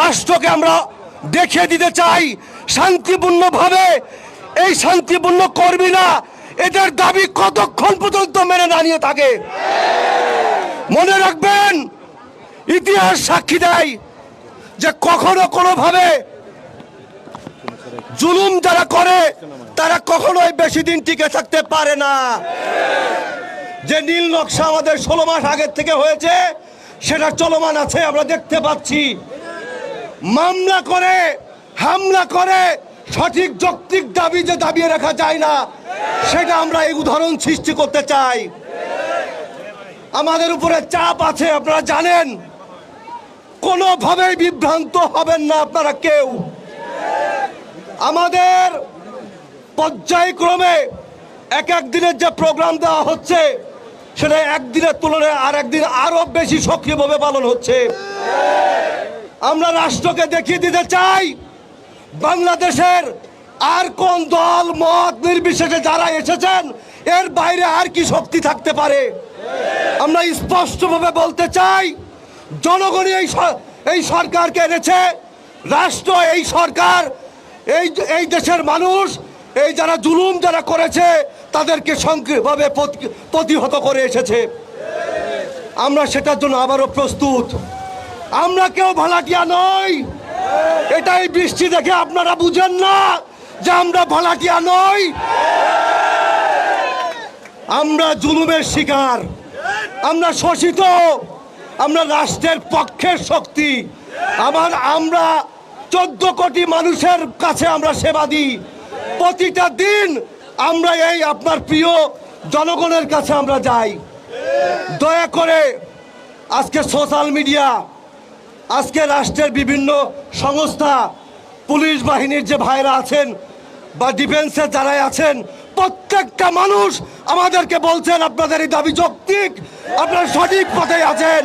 রাষ্ট্রকে আমরা দেখিয়ে দিতে চাই শান্তিপূর্ণভাবে। এই শান্তিপূর্ণ কর্মীরা এদের দাবি কতক্ষণ পর্যন্ত মেনে দাঁড়িয়ে থাকে? মনে রাখবেন, ইতিহাস সাক্ষী দেয় যে কখনো কোনোভাবে জুলুম যারা করে, তারা কখনোই বেশি দিন টিকে থাকতে পারে না। যে নীল নকশা আমাদের ষোলো মাস আগের থেকে হয়েছে সেটা চলমান আছে, আমরা দেখতে পাচ্ছি। মামলা করে, হামলা করে, সঠিক যৌক্তিক দাবি যে দাবিয়ে রাখা যায় না, সেটা আমরা এই উদাহরণ সৃষ্টি করতে চাই। আমাদের উপরে চাপ আছে, আপনারা জানেন। কোনোভাবেই বিভ্রান্ত হবেন না আপনারা কেউ। আমাদের পর্যায়ক্রমে এক এক দিনের যে প্রোগ্রাম দেওয়া হচ্ছে, সেটা একদিনের তুলনায় আর একদিন আরও বেশি সক্রিয়ভাবে পালন হচ্ছে। আমরা রাষ্ট্রকে দেখিয়ে দিতে চাই, বাংলাদেশের আর কোন দল মত নির্বিশেষে যারা এসেছেন, এর বাইরে আর কি শক্তি থাকতে পারে? আমরা স্পষ্টভাবে বলতে চাই, জনগণই এই এই সরকারকে এনেছে, রাষ্ট্র এই সরকার, এই এই দেশের মানুষ, এই যারা জুলুম যারা করেছে, তাদেরকে সংকীর্ণভাবে প্রতিহত করে এসেছে। আমরা সেটার জন্য আবারও প্রস্তুত। আমরা কেউ ভালাটিয়া নই। এটাই বৃষ্টি দেখে আপনারা বুঝেন না যে আমরা ভালাটিয়া নই। আমরা জুলুমের শিকার। আমরা শোষিত। আমরা রাষ্ট্রের পক্ষের শক্তি। আবার আমরা চোদ্দ কোটি মানুষের কাছে আমরা সেবা দিই। প্রতিটা দিন আমরা এই আপনার প্রিয় জনগণের কাছে আমরা যাই। দয়া করে আজকে সোশ্যাল মিডিয়া আজকে রাষ্ট্রের বিভিন্ন সংস্থা, পুলিশ বাহিনীর যে ভাইরা আছেন বা ডিফেন্সের যারাই আছেন, প্রত্যেকটা মানুষ আমাদেরকে বলছেন, আপনাদের এই দাবি যৌক্তিক, আপনারা সঠিক পথে আছেন।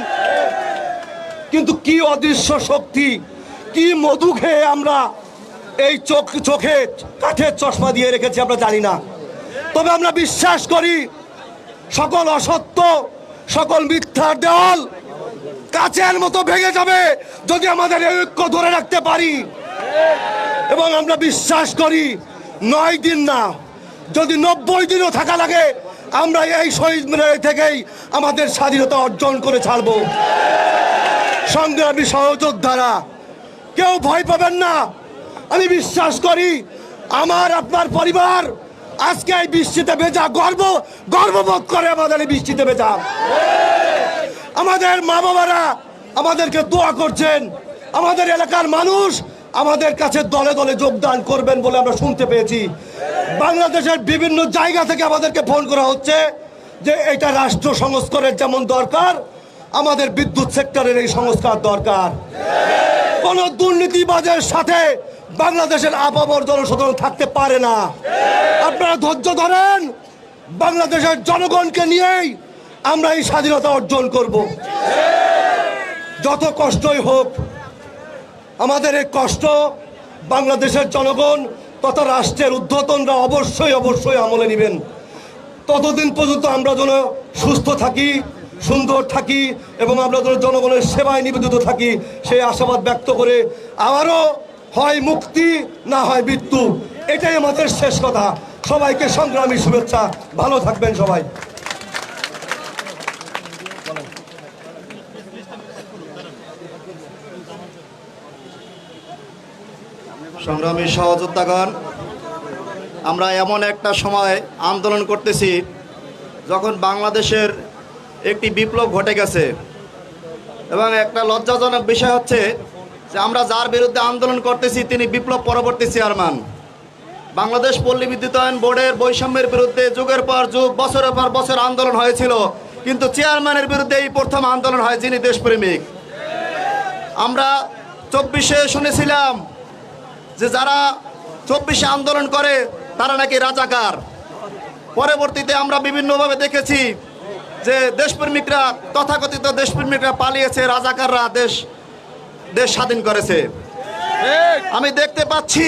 কিন্তু কি অদৃশ্য শক্তি, কি মধু খেয়ে আমরা এই চোখ, চোখে কাঠের চশমা দিয়ে রেখেছি আমরা জানি না। তবে আমরা বিশ্বাস করি, সকল অসত্য, সকল মিথ্যার দেওয়াল কাচের মতো ভেঙে যাবে যদি আমাদের ঐক্য ধরে রাখতে পারি। এবং আমরা বিশ্বাস করি, নয় দিন না, যদি নব্বই দিনও থাকা লাগে, আমরা এই শহীদ মিনার থেকেই আমাদের স্বাধীনতা অর্জন করে ছাড়ব। সংগ্রামী সহযোদ্ধারা, কেউ ভয় পাবেন না। আমি বিশ্বাস করি, আমার, আপনার পরিবার আজকে এই বৃষ্টিতে ভেজা গর্ব, গর্ববোধ করে আমাদের এই বৃষ্টিতে ভেজা। আমাদের মা বাবারা আমাদেরকে দোয়া করছেন। আমাদের এলাকার মানুষ আমাদের কাছে দলে দলে যোগদান করবেন বলে আমরা শুনতে পেয়েছি। বাংলাদেশের বিভিন্ন জায়গা থেকে আমাদেরকে ফোন করা হচ্ছে যে এটা রাষ্ট্র সংস্কারের যেমন দরকার, আমাদের বিদ্যুৎ সেক্টরের এই সংস্কার দরকার। কোন দুর্নীতিবাজের সাথে বাংলাদেশের আপামর জনসাধারণ থাকতে পারে না। আপনারা ধৈর্য ধরেন, বাংলাদেশের জনগণকে নিয়েই আমরা এই স্বাধীনতা অর্জন করব। যত কষ্টই হোক, আমাদের এই কষ্ট বাংলাদেশের জনগণ তথা রাষ্ট্রের ঊর্ধ্বতনরা অবশ্যই অবশ্যই আমলে নেবেন। ততদিন পর্যন্ত আমরা যেন সুস্থ থাকি, সুন্দর থাকি এবং আমরা যেন জনগণের সেবায় নিবেদিত থাকি, সেই আশাবাদ ব্যক্ত করে আবারও হয় মুক্তি, না হয় মৃত্যু। এটাই আমাদের শেষ কথা। সবাইকে সংগ্রামী শুভেচ্ছা। ভালো থাকবেন সবাই। সংগ্রামী সহযোদ্ধাগণ, আমরা এমন একটা সময় আন্দোলন করতেছি যখন বাংলাদেশের একটি বিপ্লব ঘটে গেছে। এবং একটা লজ্জাজনক বিষয় হচ্ছে যে আমরা যার বিরুদ্ধে আন্দোলন করতেছি তিনি বিপ্লব পরবর্তী চেয়ারম্যান। বাংলাদেশ পল্লী বিদ্যুতায়ন বোর্ডের বৈষম্যের বিরুদ্ধে যুগের পর যুগ, বছরের পর বছর আন্দোলন হয়েছিল। কিন্তু চেয়ারম্যানের বিরুদ্ধে এই প্রথম আন্দোলন হয় যিনি দেশপ্রেমিক। আমরা চব্বিশে শুনেছিলাম যে যারা চব্বিশে আন্দোলন করে, তারা নাকি রাজাকার। পরবর্তীতে আমরা বিভিন্নভাবে দেখেছি যে দেশপ্রেমিকরা, তথাকথিত দেশপ্রেমিকরা পালিয়েছে, রাজাকাররা দেশ দেশ স্বাধীন করেছে। আমি দেখতে পাচ্ছি,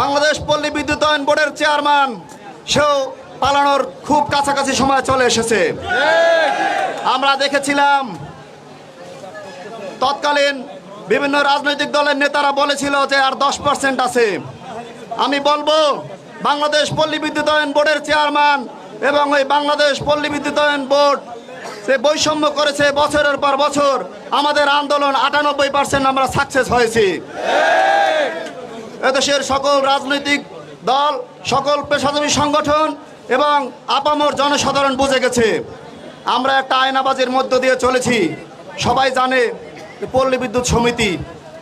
বাংলাদেশ পল্লী বিদ্যুতায়ন বোর্ডের চেয়ারম্যান, সেও পালানোর খুব কাছাকাছি সময় চলে এসেছে। আমরা দেখেছিলাম, তৎকালীন বিভিন্ন রাজনৈতিক দলের নেতারা বলেছিল যে আর দশ পার্সেন্ট আছে। আমি বলব, বাংলাদেশ পল্লী বিদ্যুতায়ন বোর্ডের চেয়ারম্যান এবং ওই বাংলাদেশ পল্লী বিদ্যুতায়ন বোর্ড সে বৈষম্য করেছে বছরের পর বছর, আমাদের আন্দোলন আটানব্বই পার্সেন্ট আমরা সাকসেস হয়েছি। এদেশের সকল রাজনৈতিক দল, সকল পেশাজীবী সংগঠন এবং আপামর জনসাধারণ বুঝে গেছে। আমরা একটা আয়নাবাজির মধ্য দিয়ে চলেছি। সবাই জানে পল্লী বিদ্যুৎ সমিতি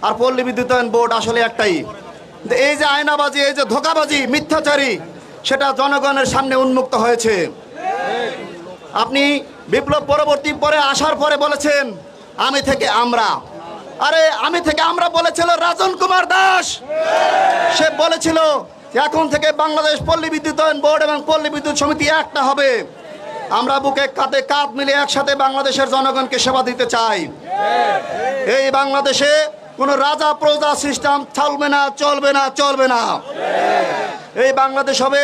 আর পল্লী বিদ্যুতায়ন বোর্ড আসলে একটাই। এই যে আয়নাবাজি, এই যে ধোকাবাজি, মিথ্যাচারী, সেটা জনগণের সামনে উন্মুক্ত হয়েছে। আপনি বিপ্লব পরবর্তী পরে আসার পরে বলেছেন, আমি থেকে আমরা। আরে, আমি থেকে আমরা বলেছিল রাজন কুমার দাস। সে বলেছিল এখন থেকে বাংলাদেশ পল্লী বিদ্যুতায়ন বোর্ড এবং পল্লী বিদ্যুৎ সমিতি একটা হবে। আমরা বুকে কাঁধে কাঁধ মিলে একসাথে বাংলাদেশের জনগণকে সেবা দিতে চাই। এই বাংলাদেশে কোনো রাজা প্রজা সিস্টেম চলবে না চলবে না চলবে না। এই বাংলাদেশ হবে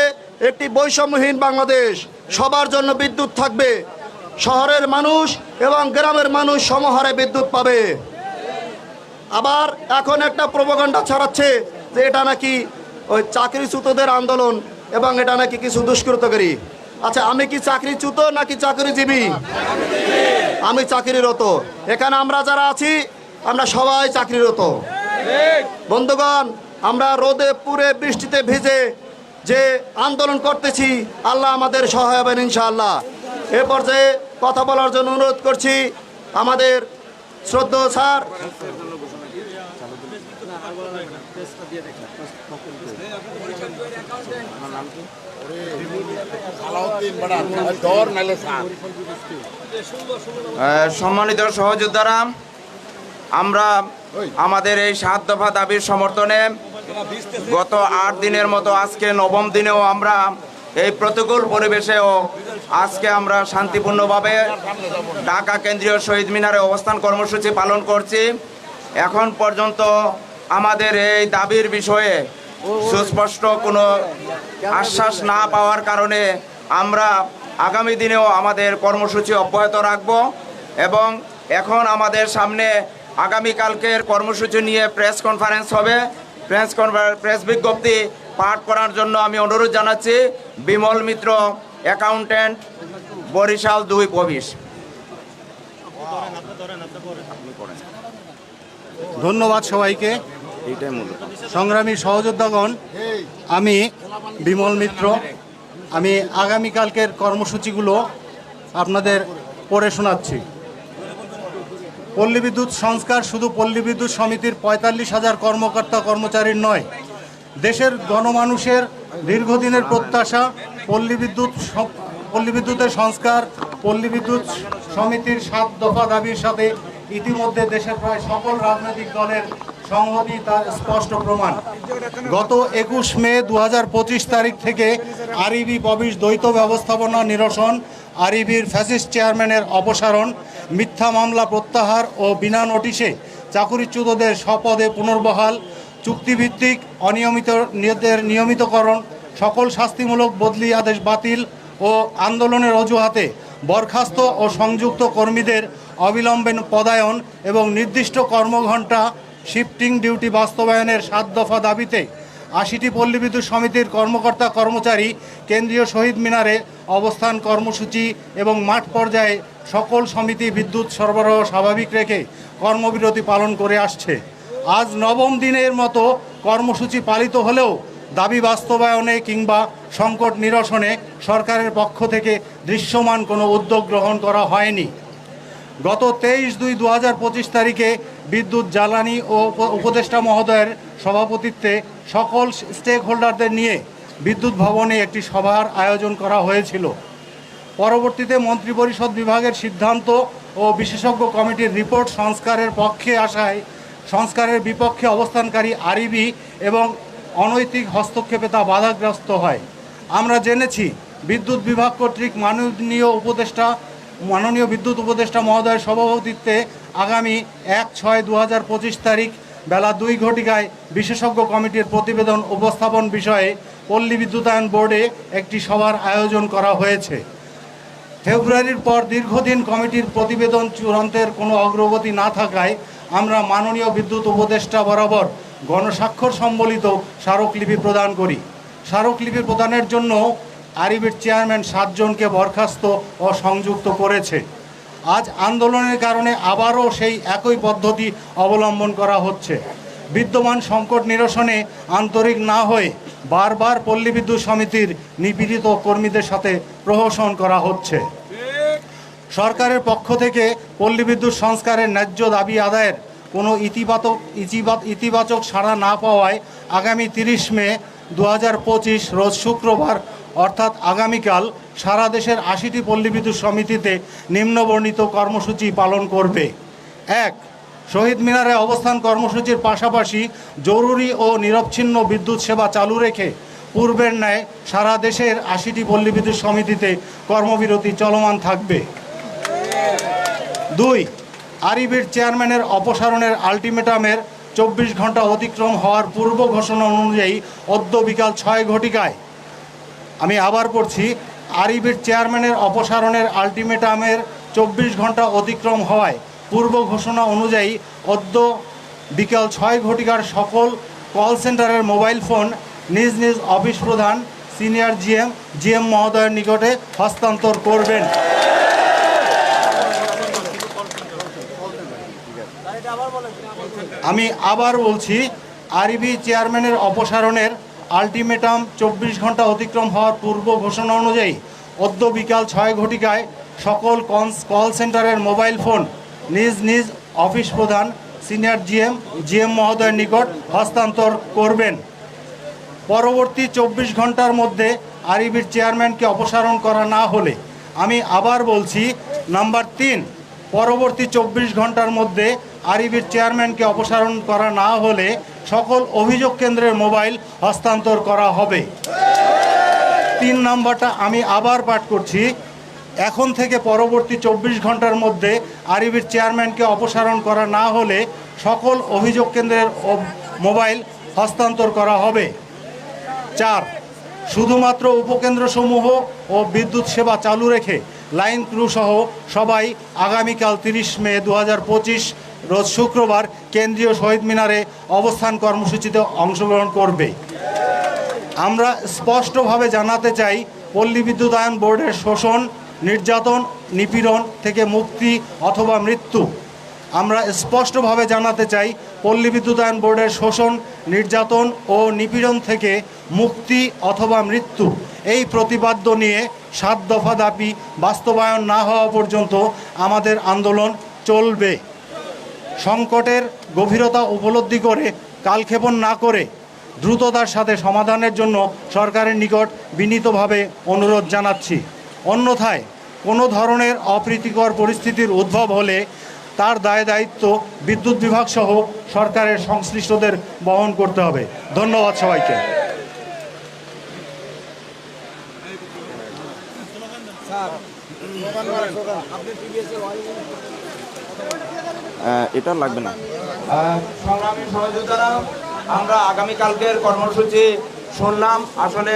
একটি বৈষম্যহীন বাংলাদেশ। সবার জন্য বিদ্যুৎ থাকবে। শহরের মানুষ এবং গ্রামের মানুষ সমহারে বিদ্যুৎ পাবে। আবার এখন একটা প্রোপাগান্ডা ছড়াচ্ছে যে এটা নাকি ওই চাকরিচ্যুতদের আন্দোলন এবং এটা নাকি কিছু দুষ্কৃতকারী। আচ্ছা আমি কি চাকরিচ্যুত নাকি চাকরিজীবী? আমি চাকরিরত। এখানে আমরা যারা আছি, আমরা সবাই চাকরিরত। বন্ধুগণ, আমরা রোদে পুরে বৃষ্টিতে ভিজে যে আন্দোলন করতেছি, আল্লাহ আমাদের সহায় হবেন ইনশাআল্লাহ। এ পর্যায়ে কথা বলার জন্য অনুরোধ করছি আমাদের শ্রদ্ধ স্যার সম্মানিত সহযোদ্ধারা, আমরা আমাদের এই সাত দফা দাবির সমর্থনে গত আট দিনের মতো আজকে নবম দিনেও আমরা এই প্রতিকূল পরিবেশেও আজকে আমরা শান্তিপূর্ণভাবে ঢাকা কেন্দ্রীয় শহীদ মিনারে অবস্থান কর্মসূচি পালন করছি। এখন পর্যন্ত আমাদের এই দাবির বিষয়ে সুস্পষ্ট কোনো আশ্বাস না পাওয়ার কারণে আমরা আগামী দিনেও আমাদের কর্মসূচি অব্যাহত রাখব এবং এখন আমাদের সামনে আগামীকালকের কর্মসূচি নিয়ে প্রেস কনফারেন্স হবে। প্রেস কনফারেন্স প্রেস বিজ্ঞপ্তি পাঠ করার জন্য আমি অনুরোধ জানাচ্ছি। বিমল মিত্র, অ্যাকাউন্ট্যান্ট, বরিশাল দুই প্রবিশ। ধন্যবাদ সবাইকে। এইটাই মূলত। সংগ্রামী সহযোদ্ধাগণ, আমি বিমল মিত্র, আমি আগামীকালকের কর্মসূচিগুলো আপনাদের পড়ে শোনাচ্ছি। পল্লী বিদ্যুৎ সংস্কার শুধু পল্লী বিদ্যুৎ সমিতির পঁয়তাল্লিশ হাজার কর্মকর্তা কর্মচারীর নয়, দেশের গণমানুষের দীর্ঘদিনের প্রত্যাশা পল্লী বিদ্যুৎ পল্লী বিদ্যুতের সংস্কার, পল্লী বিদ্যুৎ সমিতির সাত দফা দাবির সাথে ইতিমধ্যে দেশের প্রায় সকল রাজনৈতিক দলের সংহতি তার স্পষ্ট প্রমাণ। গত একুশ মে দু হাজার পঁচিশ তারিখ থেকে আরইবি পবিশ দ্বৈত ব্যবস্থাপনা নিরসন, আরইবির ফ্যাসিস্ট চেয়ারম্যানের অপসারণ, মিথ্যা মামলা প্রত্যাহার ও বিনা নোটিশে চাকুরিচ্যুতদের স্বপদে পুনর্বহাল, চুক্তিভিত্তিক, অনিয়মিত নিয়মিতকরণ, সকল শাস্তিমূলক বদলি আদেশ বাতিল ও আন্দোলনের অজুহাতে বরখাস্ত ও সংযুক্ত কর্মীদের অবিলম্বে পদায়ন এবং নির্দিষ্ট কর্মঘণ্টা শিফটিং ডিউটি বাস্তবায়নের সাত দফা দাবিতে আশিটি পল্লী বিদ্যুৎ সমিতির কর্মকর্তা কর্মচারী কেন্দ্রীয় শহীদ মিনারে অবস্থান কর্মসূচি এবং মাঠ পর্যায়ে সকল সমিতি বিদ্যুৎ সরবরাহ স্বাভাবিক রেখে কর্মবিরতি পালন করে আসছে। আজ নবম দিনের মতো কর্মসূচি পালিত হলেও দাবি বাস্তবায়নে কিংবা সংকট নিরসনে সরকারের পক্ষ থেকে দৃশ্যমান কোনো উদ্যোগ গ্রহণ করা হয়নি। গত তেইশ দুই দু তারিখে বিদ্যুৎ জ্বালানি ও উপদেষ্টা মহোদয়ের সভাপতিত্বে সকল স্টেক হোল্ডারদের নিয়ে বিদ্যুৎ ভবনে একটি সভার আয়োজন করা হয়েছিল। পরবর্তীতে মন্ত্রিপরিষদ বিভাগের সিদ্ধান্ত ও বিশেষজ্ঞ কমিটির রিপোর্ট সংস্কারের পক্ষে আসায় সংস্কারের বিপক্ষে অবস্থানকারী আরিবি এবং অনৈতিক হস্তক্ষেপে তা বাধাগ্রস্ত হয়। আমরা জেনেছি, বিদ্যুৎ বিভাগ কর্তৃক মাননীয় উপদেষ্টা মাননীয় বিদ্যুৎ উপদেষ্টা মহোদয়ের সভাপতিত্বে আগামী এক ছয় দু তারিখ বেলা দুই ঘটিকায় বিশেষজ্ঞ কমিটির প্রতিবেদন উপস্থাপন বিষয়ে পল্লী বিদ্যুতায়ন বোর্ডে একটি সভার আয়োজন করা হয়েছে। ফেব্রুয়ারির পর দীর্ঘদিন কমিটির প্রতিবেদন চূড়ান্তের কোনো অগ্রগতি না থাকায় আমরা মাননীয় বিদ্যুৎ উপদেষ্টা বরাবর গণস্বাক্ষর সম্বলিত স্মারকলিপি প্রদান করি। স্মারকলিপি প্রদানের জন্য আরিবির চেয়ারম্যান সাতজনকে বরখাস্ত ও সংযুক্ত করেছে। আজ আন্দোলনের কারণে আবারও সেই একই পদ্ধতি অবলম্বন করা হচ্ছে। বিদ্যমান সংকট নিরসনে আন্তরিক না হয়ে বারবার পল্লী বিদ্যুৎ সমিতির নিপীড়িত কর্মীদের সাথে প্রহসন করা হচ্ছে। সরকারের পক্ষ থেকে পল্লী বিদ্যুৎ সংস্কারের ন্যায্য দাবি আদায়ের কোনো ইতিবাচক ইতিবাচ- ইতিবাচক সাড়া না পাওয়ায় আগামী তিরিশ মে দু হাজার পঁচিশ, রোজ শুক্রবার অর্থাৎ আগামীকাল সারা দেশের আশিটি পল্লী বিদ্যুৎ সমিতিতে নিম্নবর্ণিত কর্মসূচি পালন করবে। এক, শহীদ মিনারে অবস্থান কর্মসূচির পাশাপাশি জরুরি ও নিরবচ্ছিন্ন বিদ্যুৎ সেবা চালু রেখে পূর্বের ন্যায় সারা দেশের আশিটি পল্লী বিদ্যুৎ সমিতিতে কর্মবিরতি চলমান থাকবে। দুই, আরিবির চেয়ারম্যানের অপসারণের আলটিমেটামের চব্বিশ ঘণ্টা অতিক্রম হওয়ার পূর্ব ঘোষণা অনুযায়ী অদ্য বিকাল ছয় ঘটিকায় আমি আবার পড়ছি, আরিবির চেয়ারম্যানের অপসারণের আলটিমেটামের চব্বিশ ঘণ্টা অতিক্রম হওয়ায় পূর্ব ঘোষণা অনুযায়ী অদ্য বিকাল ছয় ঘটিকার সকল কল সেন্টারের মোবাইল ফোন নিজ নিজ অফিস প্রধান, সিনিয়র জিএম জিএম মহোদয়ের নিকটে হস্তান্তর করবেন। আমি আবার বলছি, আরবি চেয়ারম্যানের অপসারণের আলটিমেটাম চব্বিশ ঘণ্টা অতিক্রম হওয়ার পূর্ব ঘোষণা অনুযায়ী অদ্য বিকাল ছয় ঘটিকায় সকল কনস কল সেন্টারের মোবাইল ফোন নিজ নিজ অফিস প্রধান, সিনিয়র জিএম জিএম মহোদয়ের নিকট হস্তান্তর করবেন। পরবর্তী চব্বিশ ঘণ্টার মধ্যে আরিবির চেয়ারম্যানকে অপসারণ করা না হলে আমি আবার বলছি, নাম্বার তিন, পরবর্তী চব্বিশ ঘণ্টার মধ্যে আরিবির চেয়ারম্যানকে অপসারণ করা না হলে সকল অভিযোগ কেন্দ্রের মোবাইল হস্তান্তর করা হবে। তিন নম্বরটা আমি আবার পাঠ করছি। এখন থেকে পরবর্তী চব্বিশ ঘণ্টার মধ্যে আরিবির চেয়ারম্যানকে অপসারণ করা না হলে সকল অভিযোগ কেন্দ্রের মোবাইল হস্তান্তর করা হবে। চার, শুধুমাত্র উপকেন্দ্রসমূহ ও বিদ্যুৎ সেবা চালু রেখে লাইন ক্রু সহ সবাই আগামীকাল তিরিশ মে দু হাজার পঁচিশ রোজ শুক্রবার কেন্দ্রীয় শহীদ মিনারে অবস্থান কর্মসূচিতে অংশগ্রহণ করবে। আমরা স্পষ্টভাবে জানাতে চাই, পল্লী বিদ্যুতায়ন বোর্ডের শোষণ, নির্যাতন, নিপীড়ন থেকে মুক্তি অথবা মৃত্যু। আমরা স্পষ্টভাবে জানাতে চাই, পল্লী বিদ্যুতায়ন বোর্ডের শোষণ, নির্যাতন ও নিপীড়ন থেকে মুক্তি অথবা মৃত্যু। এই প্রতিপাদ্য নিয়ে সাত দফা দাবি বাস্তবায়ন না হওয়া পর্যন্ত আমাদের আন্দোলন চলবে। সংকটের গভীরতা উপলব্ধি করে, কালক্ষেপণ না করে দ্রুততার সাথে সমাধানের জন্য সরকারের নিকট বিনীতভাবে অনুরোধ জানাচ্ছি। অন্যথায় কোনো ধরনের অপ্রীতিকর পরিস্থিতির উদ্ভব হলে তার দায় দায়িত্ব বিদ্যুৎ বিভাগ সহ সরকারের সংশ্লিষ্টদের বহন করতে হবে। ধন্যবাদ সবাইকে। এটা লাগবে না। সংগ্রামী সহযোদ্ধারা আমরা আগামীকালকের কর্মসূচি শুনলাম আসলে